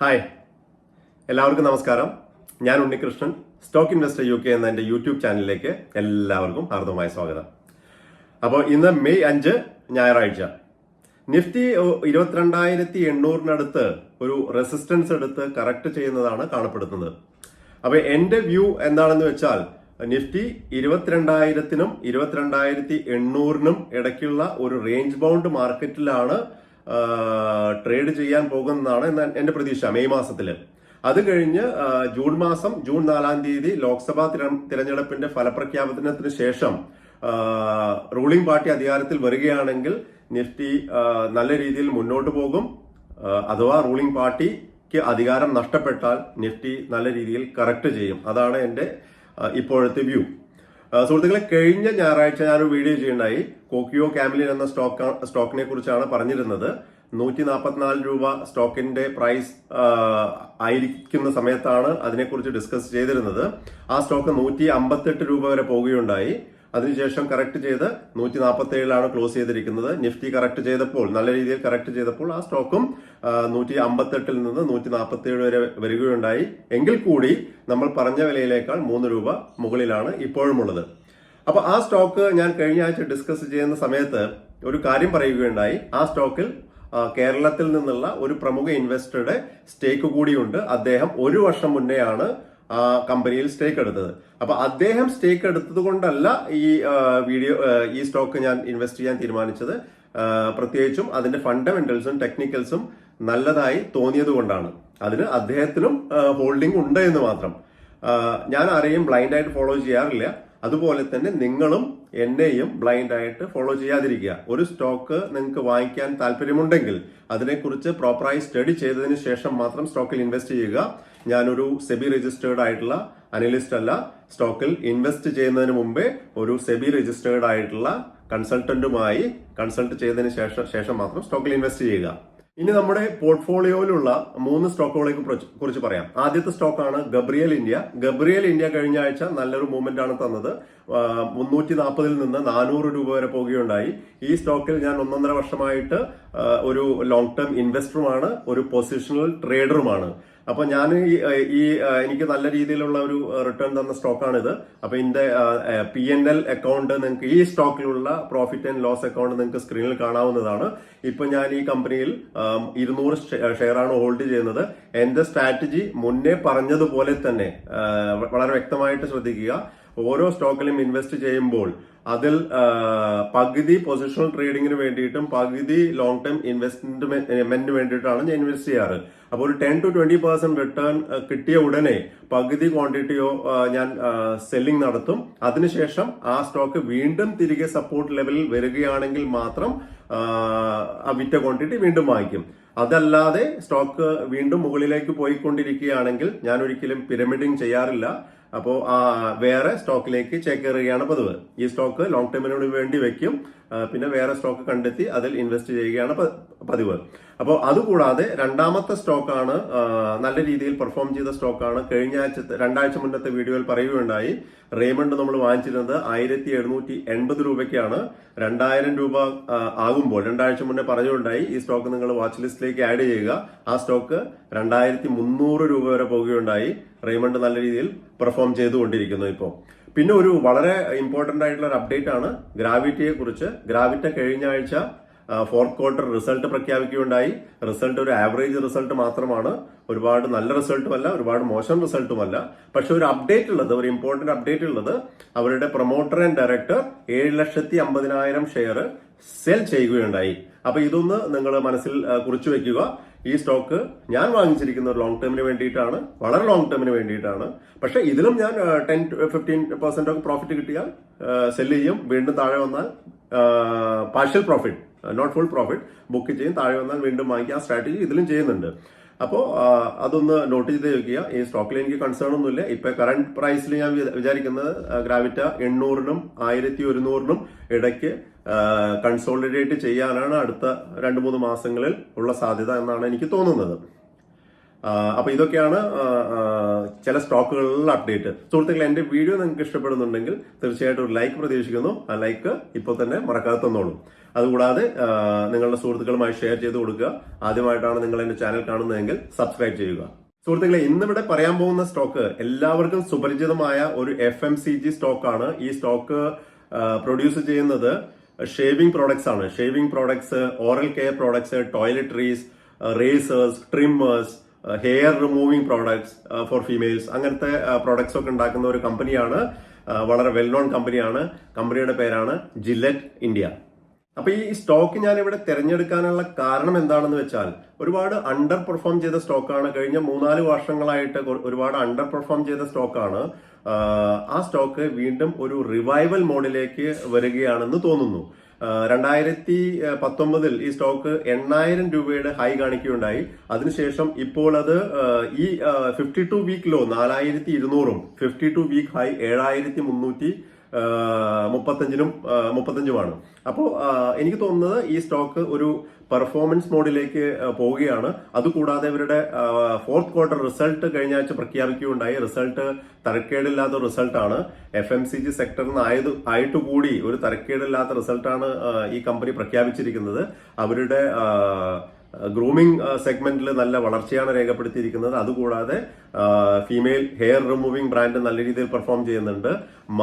Hi. എല്ലാവർക്കും നമസ്കാരം. ഞാൻ Unnikrishnan stock investor U K എന്ന എന്റെ യൂട്യൂബ് ചാനലിലേക്ക് എല്ലാവർക്കും ഹാർദമായ സ്വാഗതം. അപ്പോൾ ഇന്ന് മെയ് അഞ്ച് ഞായറാഴ്ച. നിഫ്റ്റി ഇരുപത്തിരണ്ടായിരത്തി എണ്ണൂറിനടുത്ത് ഒരു റെസിസ്റ്റൻസ് എടുത്ത് കറക്റ്റ് ചെയ്യുന്നതാണ് കാണപ്പെടുന്നത്. അപ്പോൾ എന്റെ വ്യൂ എന്താണെന്ന് വെച്ചാൽ നിഫ്റ്റി ഇരുപത്തിരണ്ടായിരത്തിനും ഇരുപത്തിരണ്ടായിരത്തി എണ്ണൂറിനും ഇടയ്ക്കുള്ള ഒരു റേഞ്ച് ബൗണ്ട് മാർക്കറ്റിലാണ് ട്രേഡ് ചെയ്യാൻ പോകുന്നതാണ് എന്റെ പ്രതീക്ഷ മെയ് മാസത്തിൽ അത് കഴിഞ്ഞ് ജൂൺ മാസം ജൂൺ നാലാം തീയതി ലോക്സഭാ തിരഞ്ഞെടുപ്പിന്റെ ഫലപ്രഖ്യാപനത്തിന് ശേഷം റൂളിംഗ് പാർട്ടി അധികാരത്തിൽ വരികയാണെങ്കിൽ നിഫ്റ്റി നല്ല രീതിയിൽ മുന്നോട്ട് പോകും. അഥവാ റൂളിംഗ് പാർട്ടിക്ക് അധികാരം നഷ്ടപ്പെട്ടാൽ നിഫ്റ്റി നല്ല രീതിയിൽ കറക്റ്റ് ചെയ്യും. അതാണ് എന്റെ ഇപ്പോഴത്തെ വ്യൂ സുഹൃത്തുക്കളെ കഴിഞ്ഞ ഞായറാഴ്ച ഞാൻ ഒരു വീഡിയോ ചെയ്യുണ്ടായി കോക്കിയോ കാമിലിൻ എന്ന സ്റ്റോക്ക് സ്റ്റോക്കിനെ കുറിച്ചാണ് പറഞ്ഞിരുന്നത്. നൂറ്റി നാൽപ്പത്തിനാല് രൂപ സ്റ്റോക്കിന്റെ പ്രൈസ് ആയിരിക്കുന്ന സമയത്താണ് അതിനെക്കുറിച്ച് ഡിസ്കസ് ചെയ്തിരുന്നത്. ആ സ്റ്റോക്ക് നൂറ്റി അമ്പത്തെട്ട് രൂപ വരെ പോവുകയുണ്ടായി അതിനുശേഷം കറക്റ്റ് ചെയ്ത് നൂറ്റി നാൽപ്പത്തി ഏഴിലാണ് ക്ലോസ് ചെയ്തിരിക്കുന്നത്. നിഫ്റ്റി കറക്റ്റ് ചെയ്തപ്പോൾ നല്ല രീതിയിൽ കറക്റ്റ് ചെയ്തപ്പോൾ ആ സ്റ്റോക്കും നൂറ്റി അമ്പത്തെട്ടിൽ നിന്ന് നൂറ്റി നാൽപ്പത്തി ഏഴ് വരെ വരികയുണ്ടായി. എങ്കിൽ കൂടി നമ്മൾ പറഞ്ഞ വിലയിലേക്കാൾ മൂന്ന് രൂപ മുകളിലാണ് ഇപ്പോഴുമുള്ളത്. അപ്പൊ ആ സ്റ്റോക്ക് ഞാൻ കഴിഞ്ഞ ആഴ്ച ഡിസ്കസ് ചെയ്യുന്ന സമയത്ത് ഒരു കാര്യം പറയുകയുണ്ടായി. ആ സ്റ്റോക്കിൽ കേരളത്തിൽ നിന്നുള്ള ഒരു പ്രമുഖ ഇൻവെസ്റ്ററുടെ സ്റ്റേക്ക് കൂടിയുണ്ട്. അദ്ദേഹം ഒരു വർഷം മുന്നെയാണ് കമ്പനിയിൽ സ്റ്റേക്ക് എടുത്തത്. അപ്പൊ അദ്ദേഹം സ്റ്റേക്ക് എടുത്തത് കൊണ്ടല്ല ഈ വീഡിയോ ഈ സ്റ്റോക്ക് ഞാൻ ഇൻവെസ്റ്റ് ചെയ്യാൻ തീരുമാനിച്ചത്. പ്രത്യേകിച്ചും അതിന്റെ ഫണ്ടമെന്റൽസും ടെക്നിക്കൽസും നല്ലതായി തോന്നിയത് കൊണ്ടാണ്. അതിന് അദ്ദേഹത്തിനും ഹോൾഡിംഗ് ഉണ്ട് എന്ന് മാത്രം. ഞാൻ ആരെയും ബ്ലൈൻഡ് ആയിട്ട് ഫോളോ ചെയ്യാറില്ല. അതുപോലെ തന്നെ നിങ്ങളും എന്നെയും ബ്ലൈൻഡ് ആയിട്ട് ഫോളോ ചെയ്യാതിരിക്കുക. ഒരു സ്റ്റോക്ക് നിങ്ങൾക്ക് വാങ്ങിക്കാൻ താല്പര്യമുണ്ടെങ്കിൽ അതിനെക്കുറിച്ച് പ്രോപ്പറായി സ്റ്റഡി ചെയ്തതിന് ശേഷം മാത്രം സ്റ്റോക്കിൽ ഇൻവെസ്റ്റ് ചെയ്യുക. ഞാനൊരു സെബി രജിസ്റ്റേർഡ് ആയിട്ടുള്ള അനലിസ്റ്റ് അല്ല. സ്റ്റോക്കിൽ ഇൻവെസ്റ്റ് ചെയ്യുന്നതിന് മുമ്പേ ഒരു സെബി രജിസ്റ്റേർഡ് ആയിട്ടുള്ള കൺസൾട്ടന്റുമായി കൺസൾട്ട് ചെയ്തതിന് ശേഷം ശേഷം മാത്രം സ്റ്റോക്കിൽ ഇൻവെസ്റ്റ് ചെയ്യുക. ഇനി നമ്മുടെ പോർട്ട്ഫോളിയോയിലുള്ള മൂന്ന് സ്റ്റോക്കുകളെ കുറിച്ച് പറയാം. ആദ്യത്തെ സ്റ്റോക്കാണ് ഗബ്രിയൽ ഇന്ത്യ. ഗബ്രിയൽ ഇന്ത്യ കഴിഞ്ഞ ആഴ്ച നല്ലൊരു മൂവ്മെന്റ് ആണ് തന്നത്. മുന്നൂറ്റി നാൽപ്പതിൽ നിന്ന് നാനൂറ് രൂപ വരെ പോവുകയുണ്ടായി ഈ സ്റ്റോക്കിൽ ഞാൻ ഒന്നൊന്നര വർഷമായിട്ട് ഒരു ലോങ് ടേം ഇൻവെസ്റ്ററുമാണ് ഒരു പൊസിഷണൽ ട്രേഡറുമാണ് അപ്പൊ ഞാൻ ഈ എനിക്ക് നല്ല രീതിയിലുള്ള ഒരു റിട്ടേൺ തന്ന സ്റ്റോക്കാണിത്. അപ്പൊ ഇതിന്റെ പി എൻ എൽ അക്കൗണ്ട് നിങ്ങൾക്ക് ഈ സ്റ്റോക്കിലുള്ള പ്രോഫിറ്റ് ആൻഡ് ലോസ് അക്കൗണ്ട് നിങ്ങൾക്ക് സ്ക്രീനിൽ കാണാവുന്നതാണ്. ഇപ്പൊ ഞാൻ ഈ കമ്പനിയിൽ ഇരുന്നൂറ് ഷെയർ ആണ് ഹോൾഡ് ചെയ്യുന്നത്. എന്റെ സ്ട്രാറ്റജി മുന്നേ പറഞ്ഞതുപോലെ തന്നെ വളരെ വ്യക്തമായിട്ട് ശ്രദ്ധിക്കുക. ഓരോ സ്റ്റോക്കിലും ഇൻവെസ്റ്റ് ചെയ്യുമ്പോൾ അതിൽ പകുതി പൊസിഷണൽ ട്രേഡിങ്ങിന് വേണ്ടിയിട്ടും പകുതി ലോങ് ടേം ഇൻവെസ്റ്റ്മെന്റിന് വേണ്ടിയിട്ടാണ് ഞാൻ ഇൻവെസ്റ്റ് ചെയ്യാറ്. അപ്പോൾ ഒരു ten to twenty percent return കിട്ടിയ ഉടനെ പകുതി ക്വാണ്ടിറ്റിയോ ഞാൻ സെല്ലിംഗ് നടത്തും. അതിനുശേഷം ആ സ്റ്റോക്ക് വീണ്ടും തിരികെ സപ്പോർട്ട് ലെവലിൽ വരികയാണെങ്കിൽ മാത്രം ആ വിറ്റ ക്വാണ്ടിറ്റി വീണ്ടും വാങ്ങിക്കും. അതല്ലാതെ സ്റ്റോക്ക് വീണ്ടും മുകളിലേക്ക് പോയിക്കൊണ്ടിരിക്കുകയാണെങ്കിൽ ഞാൻ ഒരിക്കലും പിരമിഡിങ് ചെയ്യാറില്ല. അപ്പോൾ വേറെ സ്റ്റോക്കിലേക്ക് ചേക്കേറുകയാണ് പതിവ്. ഈ സ്റ്റോക്ക് ലോങ് ടേമിനോട് വേണ്ടി വെക്കും. പിന്നെ വേറെ സ്റ്റോക്ക് കണ്ടെത്തി അതിൽ ഇൻവെസ്റ്റ് ചെയ്യുകയാണ് പതിവ്. അപ്പോൾ അതുകൂടാതെ രണ്ടാമത്തെ സ്റ്റോക്കാണ് നല്ല രീതിയിൽ പെർഫോം ചെയ്ത സ്റ്റോക്കാണ്. കഴിഞ്ഞ ആഴ്ച രണ്ടാഴ്ച മുന്നത്തെ വീഡിയോയിൽ പറയുകയുണ്ടായി റേമണ്ട് നമ്മൾ വാങ്ങിച്ചിരുന്നത് ആയിരത്തി എഴുന്നൂറ്റി എൺപത് രൂപയ്ക്കാണ്. രണ്ടായിരം രൂപ ആകുമ്പോൾ രണ്ടാഴ്ച മുന്നേ പറഞ്ഞുകൊണ്ടായി ഈ സ്റ്റോക്ക് നിങ്ങൾ വാച്ച് ലിസ്റ്റിലേക്ക് ആഡ് ചെയ്യുക. ആ സ്റ്റോക്ക് രണ്ടായിരത്തി മുന്നൂറ് രൂപ വരെ പോകുകയുണ്ടായി. റേമണ്ട് നല്ല രീതിയിൽ പെർഫോം ചെയ്തുകൊണ്ടിരിക്കുന്നു ഇപ്പോൾ. പിന്നെ ഒരു വളരെ ഇമ്പോർട്ടന്റ് ആയിട്ടുള്ള ഒരു അപ്ഡേറ്റ് ആണ് ഗ്രാവിറ്റിയെ കുറിച്ച് ഗ്രാവിറ്റ കഴിഞ്ഞ ആഴ്ച ഫോർത്ത് ക്വാർട്ടർ റിസൾട്ട് പ്രഖ്യാപിക്കുകയുണ്ടായി. റിസൾട്ട് ഒരു ആവറേജ് റിസൾട്ട് മാത്രമാണ്. ഒരുപാട് നല്ല റിസൾട്ടുമല്ല ഒരുപാട് മോശം റിസൾട്ടുമല്ല പക്ഷെ ഒരു അപ്ഡേറ്റ് ഉള്ളത് ഒരു ഇമ്പോർട്ടന്റ് അപ്ഡേറ്റ് ഉള്ളത് അവരുടെ പ്രൊമോട്ടർ ആൻഡ് ഡയറക്ടർ ഏഴ് ലക്ഷത്തി അമ്പതിനായിരം ഷെയർ സെൽ ചെയ്യുകയുണ്ടായി. അപ്പൊ ഇതൊന്ന് നിങ്ങൾ മനസ്സിൽ കുറിച്ചു വെക്കുക. ഈ സ്റ്റോക്ക് ഞാൻ വാങ്ങിച്ചിരിക്കുന്ന ഒരു ലോങ് ടേമിന് വേണ്ടിയിട്ടാണ്. വളരെ ലോങ് ടേമിന് വേണ്ടിയിട്ടാണ്. പക്ഷെ ഇതിലും ഞാൻ ടെൻ ഫിഫ്റ്റീൻ പെർസെന്റ് ഒക്കെ പ്രോഫിറ്റ് കിട്ടിയാൽ സെല്ല് ചെയ്യും. വീണ്ടും താഴെ വന്നാൽ partial profit not full profit book ചെയ്യും താഴെ വന്നാൽ വീണ്ടും വാങ്ങിക്കുക ആ സ്ട്രാറ്റജി ഇതിലും ചെയ്യുന്നുണ്ട്. അപ്പോൾ അതൊന്ന് നോട്ട് ചെയ്ത് വെക്കുക. ഈ സ്റ്റോക്കിൽ എനിക്ക് കൺസേൺ ഒന്നുമില്ല. ഇപ്പൊ കറണ്ട് പ്രൈസിൽ ഞാൻ വിചാരിക്കുന്നത് ഗ്രാവിറ്റ എണ്ണൂറിനും ആയിരത്തി ഒരുന്നൂറിനും ഇടയ്ക്ക് കൺസോളിഡേറ്റ് ചെയ്യാനാണ് അടുത്ത രണ്ട് മൂന്ന് മാസങ്ങളിൽ ഉള്ള സാധ്യത എന്നാണ് എനിക്ക് തോന്നുന്നത്. അപ്പോൾ അപ്പൊ ഇതൊക്കെയാണ് ചില സ്റ്റോക്കുകളിലുള്ള അപ്ഡേറ്റ് സുഹൃത്തുക്കളെ എന്റെ വീഡിയോ നിങ്ങൾക്ക് ഇഷ്ടപ്പെടുന്നുണ്ടെങ്കിൽ തീർച്ചയായിട്ടും ഒരു ലൈക്ക് പ്രതീക്ഷിക്കുന്നു. ആ ലൈക്ക് ഇപ്പോൾ തന്നെ മറക്കാതെ തന്നോളൂ. അതുകൂടാതെ നിങ്ങളുടെ സുഹൃത്തുക്കളുമായി ഷെയർ ചെയ്ത് കൊടുക്കുക. ആദ്യമായിട്ടാണ് നിങ്ങൾ എന്റെ ചാനൽ കാണുന്നതെങ്കിൽ സബ്സ്ക്രൈബ് ചെയ്യുക. സുഹൃത്തുക്കളെ ഇന്നിവിടെ പറയാൻ പോകുന്ന സ്റ്റോക്ക് എല്ലാവർക്കും സുപരിചിതമായ ഒരു എഫ് എം സി ജി സ്റ്റോക്കാണ് ഈ സ്റ്റോക്ക് പ്രൊഡ്യൂസ് ചെയ്യുന്നത് ഷേവിംഗ് പ്രോഡക്ട്സ് ആണ്. Shaving products oral care products toiletries razors trimmers hair removing products for females അങ്ങനത്തെ പ്രോഡക്ട്സ് ഒക്കെ ഉണ്ടാക്കുന്ന ഒരു കമ്പനിയാണ് വളരെ വെൽ നോൺ കമ്പനിയാണ് കമ്പനിയുടെ പേരാണ് ജില്ലറ്റ് ഇന്ത്യ അപ്പൊ ഈ സ്റ്റോക്ക് ഞാൻ ഇവിടെ തിരഞ്ഞെടുക്കാനുള്ള കാരണം എന്താണെന്ന് വെച്ചാൽ ഒരുപാട് അണ്ടർ പെർഫോം ചെയ്ത സ്റ്റോക്കാണ് കഴിഞ്ഞ മൂന്നാൽ വർഷങ്ങളായിട്ട് ഒരുപാട് അണ്ടർ പെർഫോം ചെയ്ത സ്റ്റോക്കാണ് ആ സ്റ്റോക്ക് വീണ്ടും ഒരു റിവൈവൽ മോഡിലേക്ക് വരികയാണെന്ന് തോന്നുന്നു. രണ്ടായിരത്തി പത്തൊമ്പതിൽ ഈ സ്റ്റോക്ക് എണ്ണായിരം രൂപയുടെ ഹൈ കാണിക്കുകയുണ്ടായി. അതിനുശേഷം ഇപ്പോൾ അത് ഈ ഫിഫ്റ്റി ടു വീക്ക് ലോ നാലായിരത്തി ഇരുന്നൂറും ഫിഫ്റ്റി ടു വീക്ക് ഹൈ ഏഴായിരത്തി മുന്നൂറ്റി മുപ്പത്തഞ്ചിനും മുപ്പത്തഞ്ചുമാണ്. അപ്പോൾ എനിക്ക് തോന്നുന്നത് ഈ സ്റ്റോക്ക് ഒരു പെർഫോമൻസ് മോഡിലേക്ക് പോവുകയാണ്. അതുകൂടാതെ ഇവരുടെ ഫോർത്ത് ക്വാർട്ടർ റിസൾട്ട് കഴിഞ്ഞ ആഴ്ച പ്രഖ്യാപിക്കുകയുണ്ടായി. റിസൾട്ട് തരക്കേടില്ലാത്ത റിസൾട്ടാണ്. എഫ് എം സി ജി സെക്ടറിൽ നിന്ന് ആയത് ആയിട്ട് കൂടി ഒരു തരക്കേടില്ലാത്ത റിസൾട്ടാണ് ഈ കമ്പനി പ്രഖ്യാപിച്ചിരിക്കുന്നത്. അവരുടെ ഗ്രൂമിംഗ് സെഗ്മെന്റിൽ നല്ല വളർച്ചയാണ് രേഖപ്പെടുത്തിയിരിക്കുന്നത്. അതുകൂടാതെ ഫീമെയിൽ ഹെയർ റിമൂവിംഗ് ബ്രാൻഡ് നല്ല രീതിയിൽ പെർഫോം ചെയ്യുന്നുണ്ട്.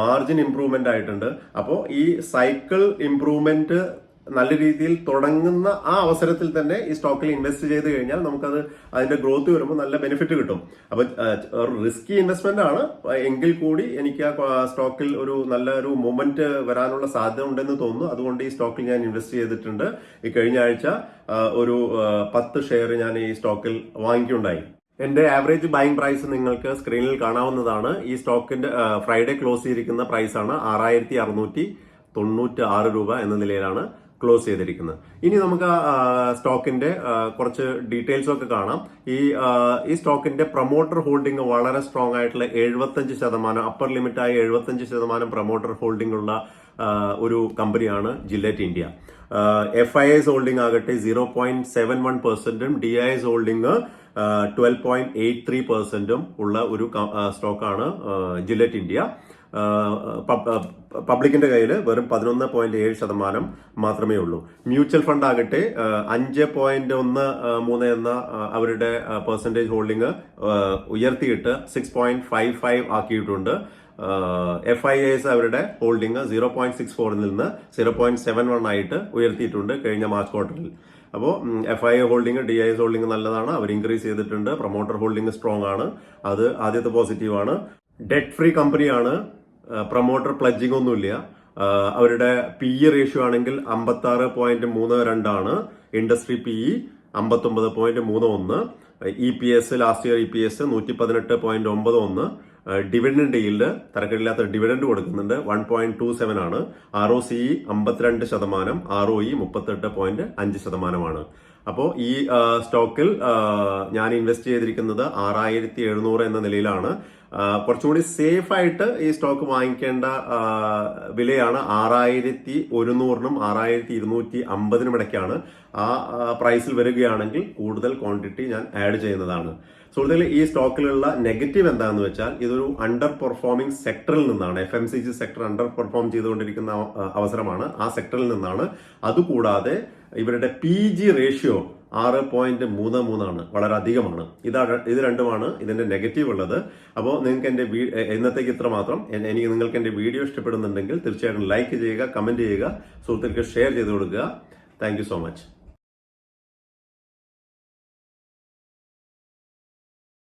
മാർജിൻ ഇംപ്രൂവ്മെന്റ് ആയിട്ടുണ്ട്. അപ്പോൾ ഈ സൈക്കിൾ ഇംപ്രൂവ്മെന്റ് നല്ല രീതിയിൽ തുടങ്ങുന്ന ആ അവസരത്തിൽ തന്നെ ഈ സ്റ്റോക്കിൽ ഇൻവെസ്റ്റ് ചെയ്ത് കഴിഞ്ഞാൽ നമുക്കത് അതിന്റെ ഗ്രോത്ത് വരുമ്പോൾ നല്ല ബെനിഫിറ്റ് കിട്ടും. അപ്പൊ റിസ്കി ഇൻവെസ്റ്റ്മെന്റ് ആണ്. എങ്കിൽ കൂടി എനിക്ക് ആ സ്റ്റോക്കിൽ ഒരു നല്ല ഒരു മൂവ്മെന്റ് വരാനുള്ള സാധ്യത ഉണ്ടെന്ന് തോന്നുന്നു. അതുകൊണ്ട് ഈ സ്റ്റോക്കിൽ ഞാൻ ഇൻവെസ്റ്റ് ചെയ്തിട്ടുണ്ട്. ഈ കഴിഞ്ഞ ആഴ്ച ഒരു പത്ത് ഷെയർ ഞാൻ ഈ സ്റ്റോക്കിൽ വാങ്ങിക്കുണ്ടായി എന്റെ ആവറേജ് ബൈങ് പ്രൈസ് നിങ്ങൾക്ക് സ്ക്രീനിൽ കാണാവുന്നതാണ്. ഈ സ്റ്റോക്കിന്റെ ഫ്രൈഡേ ക്ലോസ് ചെയ്തിരിക്കുന്ന പ്രൈസാണ് ആറായിരത്തി അറുന്നൂറ്റി തൊണ്ണൂറ്റി ആറ് രൂപ എന്ന നിലയിലാണ്. ക്ലോസ് ചെയ്തിരിക്കുന്നത്. ഇനി നമുക്ക് സ്റ്റോക്കിന്റെ കുറച്ച് ഡീറ്റെയിൽസ് ഒക്കെ കാണാം. ഈ ഈ സ്റ്റോക്കിന്റെ പ്രൊമോട്ടർ ഹോൾഡിംഗ് വളരെ സ്ട്രോങ് ആയിട്ടുള്ള എഴുപത്തഞ്ച് ശതമാനം അപ്പർ ലിമിറ്റായ എഴുപത്തഞ്ച് ശതമാനം പ്രൊമോട്ടർ ഹോൾഡിംഗ് ഉള്ള ഒരു കമ്പനിയാണ് Gillette India F I S holding ആകട്ടെ zero point seven one പെർസെന്റും D I S holding twelve point eight three പെർസെന്റും ഉള്ള ഒരു സ്റ്റോക്കാണ് ജില്ലറ്റ് ഇന്ത്യ പബ്ലിക്കിന്റെ കയ്യിൽ വെറും പതിനൊന്ന് പോയിന്റ് ഏഴ് ശതമാനം മാത്രമേ ഉള്ളൂ. മ്യൂച്വൽ ഫണ്ട് ആകട്ടെ അഞ്ച് പോയിന്റ് ഒന്ന് മൂന്ന് എന്ന അവരുടെ പെർസെന്റേജ് ഹോൾഡിംഗ് ഉയർത്തിയിട്ട് സിക്സ് പോയിന്റ് ഫൈവ് ഫൈവ് ആക്കിയിട്ടുണ്ട്. എഫ് ഐ എസ് അവരുടെ ഹോൾഡിംഗ് സീറോ പോയിന്റ് സിക്സ് ഫോറിൽ നിന്ന് സീറോ പോയിന്റ് സെവൻ വൺ ആയിട്ട് ഉയർത്തിയിട്ടുണ്ട് കഴിഞ്ഞ മാർച്ച് ക്വാർട്ടറിൽ അപ്പോൾ F I holding D I S holding നല്ലതാണ്. അവർ ഇൻക്രീസ് ചെയ്തിട്ടുണ്ട്. പ്രൊമോട്ടർ ഹോൾഡിംഗ് സ്ട്രോങ് ആണ്. അത് ആദ്യത്തെ പോസിറ്റീവ് ആണ്. ഡെറ്റ് ഫ്രീ കമ്പനിയാണ് പ്രൊമോട്ടർ പ്ലഡ്ജിംഗ് ഒന്നുമില്ല. അവരുടെ പി ഇ റേഷ്യോ ആണെങ്കിൽ അമ്പത്തി ആറ് പോയിന്റ് മൂന്ന് രണ്ടാണ്. ഇൻഡസ്ട്രി പി ഇ അമ്പത്തൊമ്പത് പോയിന്റ് മൂന്ന് ഒന്ന്. E P S last year E P S നൂറ്റി പതിനെട്ട് പോയിന്റ് ഒമ്പത് ഒന്ന്. ഡിവിഡൻഡ് ഈൽഡ് തരക്കേടില്ലാത്ത ഡിവിഡൻഡ് കൊടുക്കുന്നുണ്ട്. വൺ പോയിന്റ് ടു സെവൻ ആണ്. ആർ ഒ സി അമ്പത്തിരണ്ട് ശതമാനം. ആർ ഒ ഇ മുപ്പത്തെട്ട് പോയിന്റ് അഞ്ച് ശതമാനമാണ്. അപ്പോൾ ഈ സ്റ്റോക്കിൽ ഞാൻ ഇൻവെസ്റ്റ് ചെയ്തിരിക്കുന്നത് ആറായിരത്തി എഴുന്നൂറ് എന്ന നിലയിലാണ്. കുറച്ചുകൂടി സേഫ് ആയിട്ട് ഈ സ്റ്റോക്ക് വാങ്ങിക്കേണ്ട വിലയാണ് ആറായിരത്തി ഒരുന്നൂറിനും ആറായിരത്തി ഇരുന്നൂറ്റി അമ്പതിനും ഇടയ്ക്കാണ് ആ പ്രൈസിൽ വരികയാണെങ്കിൽ കൂടുതൽ ക്വാണ്ടിറ്റി ഞാൻ ആഡ് ചെയ്യുന്നതാണ്. സുഹൃത്തുക്കളെ ഈ സ്റ്റോക്കിലുള്ള നെഗറ്റീവ് എന്താണെന്ന് വെച്ചാൽ ഇതൊരു അണ്ടർ പെർഫോമിംഗ് സെക്ടറിൽ നിന്നാണ്. F M C G sector under perform ചെയ്തുകൊണ്ടിരിക്കുന്ന അവസരമാണ് ആ സെക്ടറിൽ നിന്നാണ്. അതുകൂടാതെ ഇവരുടെ പി ജി റേഷ്യോ ആറ് പോയിന്റ് മൂന്ന് മൂന്നാണ്. വളരെ അധികമാണ് ഇതാണ് ഇത് രണ്ടുമാണ് ഇതിന്റെ നെഗറ്റീവ് ഉള്ളത്. അപ്പോൾ നിങ്ങൾക്ക് എന്റെ വീ- ഇന്നത്തേക്ക് ഇത്ര മാത്രം? എനിക്ക് നിങ്ങൾക്ക് എന്റെ വീഡിയോ ഇഷ്ടപ്പെടുന്നുണ്ടെങ്കിൽ തീർച്ചയായിട്ടും ലൈക്ക് ചെയ്യുക കമന്റ് ചെയ്യുക സുഹൃത്തുക്കൾക്ക് ഷെയർ ചെയ്ത് കൊടുക്കുക. Thank so much.